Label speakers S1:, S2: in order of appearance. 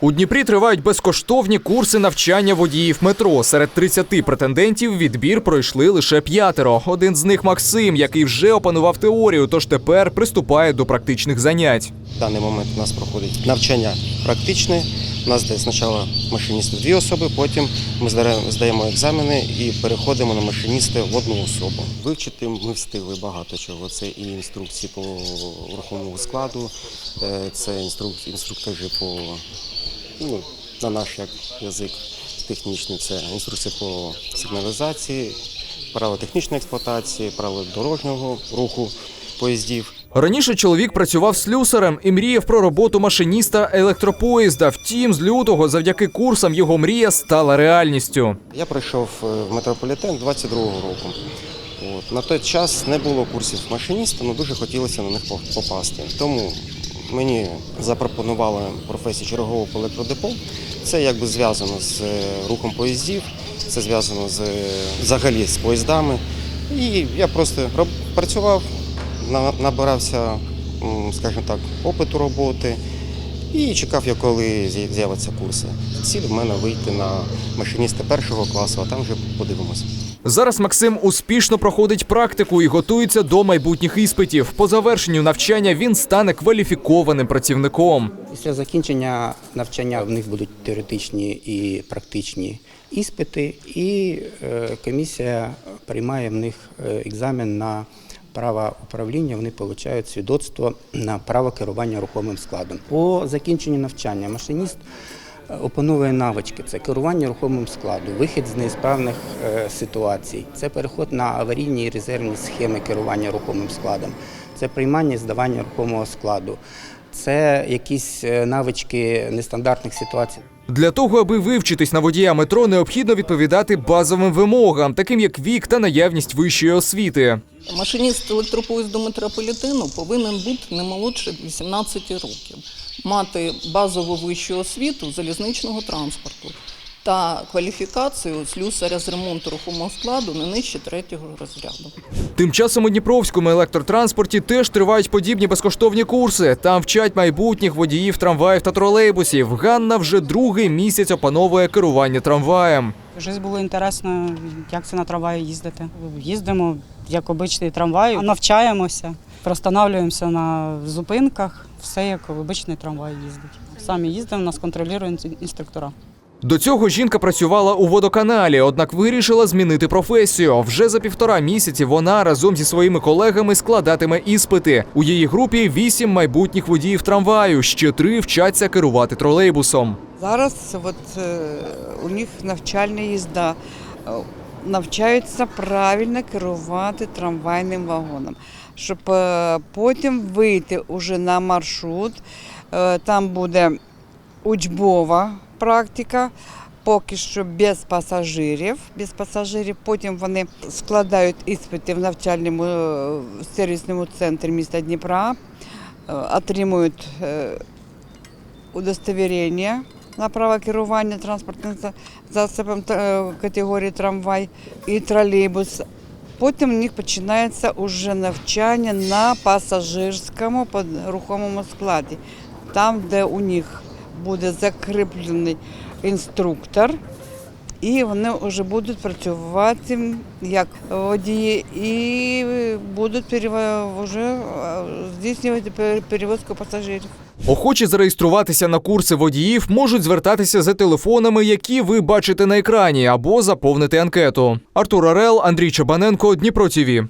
S1: У Дніпрі тривають безкоштовні курси навчання водіїв метро. Серед 30 претендентів відбір пройшли лише п'ятеро. Один з них Максим, який вже опанував теорію, тож тепер приступає до практичних занять.
S2: В даний момент у нас проходить навчання практичне. У нас де спочатку машиністи дві особи, потім ми здаємо екзамени і переходимо на машиніста в одну особу. Вивчити ми встигли багато чого. Це і інструкції по рухомому складу, е, це інструк- інструктажі по ну, на наш як язик технічний, це інструкція по сигналізації, правила технічної експлуатації, правила дорожнього руху поїздів.
S1: Раніше чоловік працював слюсарем і мріяв про роботу машиніста електропоїзда. Втім, з лютого, завдяки курсам, його мрія стала реальністю.
S2: Я прийшов е, в метрополітен 22-го року. От. На той час не було курсів машиніста, але дуже хотілося на них по- попасти. Тому мені запропонували професію чергового по електродепо. Це якби зв'язано з е, рухом поїздів, це зв'язано з, е, взагалі з поїздами. І я просто працював, набирався, скажімо так, опиту роботи. І чекав я, коли з'я- з'являться курси. Ціль в мене вийти на машиніста першого класу, а там вже подивимося.
S1: Зараз Максим успішно проходить практику і готується до майбутніх іспитів. По завершенню навчання він стане кваліфікованим працівником.
S3: Після закінчення навчання в них будуть теоретичні і практичні іспити, і е, комісія приймає в них е, екзамен на право управління. Вони отримують свідоцтво на право керування рухомим складом. По закінченню навчання машиніст е, опановує навички: це керування рухомим складом, вихід з неісправних е, ситуацій, це переход на аварійні і резервні схеми керування рухомим складом, це приймання і здавання рухомого складу. Це якісь е, навички нестандартних ситуацій.
S1: Для того, аби вивчитись на водія метро, необхідно відповідати базовим вимогам, таким як вік та наявність вищої освіти.
S4: Машиніст електропоїзду метрополітену повинен бути не молодше 18 років, мати базову вищу освіту залізничного транспорту та кваліфікацію слюсаря з ремонту рухомого складу не нижче третього розряду.
S1: Тим часом у Дніпровському електротранспорті теж тривають подібні безкоштовні курси. Там вчать майбутніх водіїв трамваїв та тролейбусів. Ганна вже другий місяць опановує керування трамваєм.
S5: Щось було інтересно, як це на трамваї їздити. Їздимо як обичний трамвай, навчаємося, простановлюємося на зупинках, все як обичний трамвай їздить. Самі їздимо, нас контролюють інструктора.
S1: До цього жінка працювала у водоканалі, однак вирішила змінити професію. Вже за півтора місяці вона разом зі своїми колегами складатиме іспити. У її групі вісім майбутніх водіїв трамваю, ще три вчаться керувати тролейбусом.
S6: Зараз от, е, у них навчальна їзда. Е, Навчаються правильно керувати трамвайним вагоном, щоб е, потім вийти уже на маршрут. Там буде учбова практика, поки що без пасажирів. Без пасажирів. Потім вони складають іспити в навчальному е, сервісному центрі міста Дніпра, е, отримують е, удостовірення на право керування транспортним за- засобом категорії трамвай і тролейбус. Потім у них починається уже навчання на пасажирському рухомому складі, там, де у них буде закріплений інструктор, і вони вже будуть працювати як водії і будуть вже здійснювати перевозку пасажирів.
S1: Охочі зареєструватися на курси водіїв можуть звертатися за телефонами, які ви бачите на екрані, або заповнити анкету. Артур Орел, Андрій Чабаненко, Дніпро ТІВІ.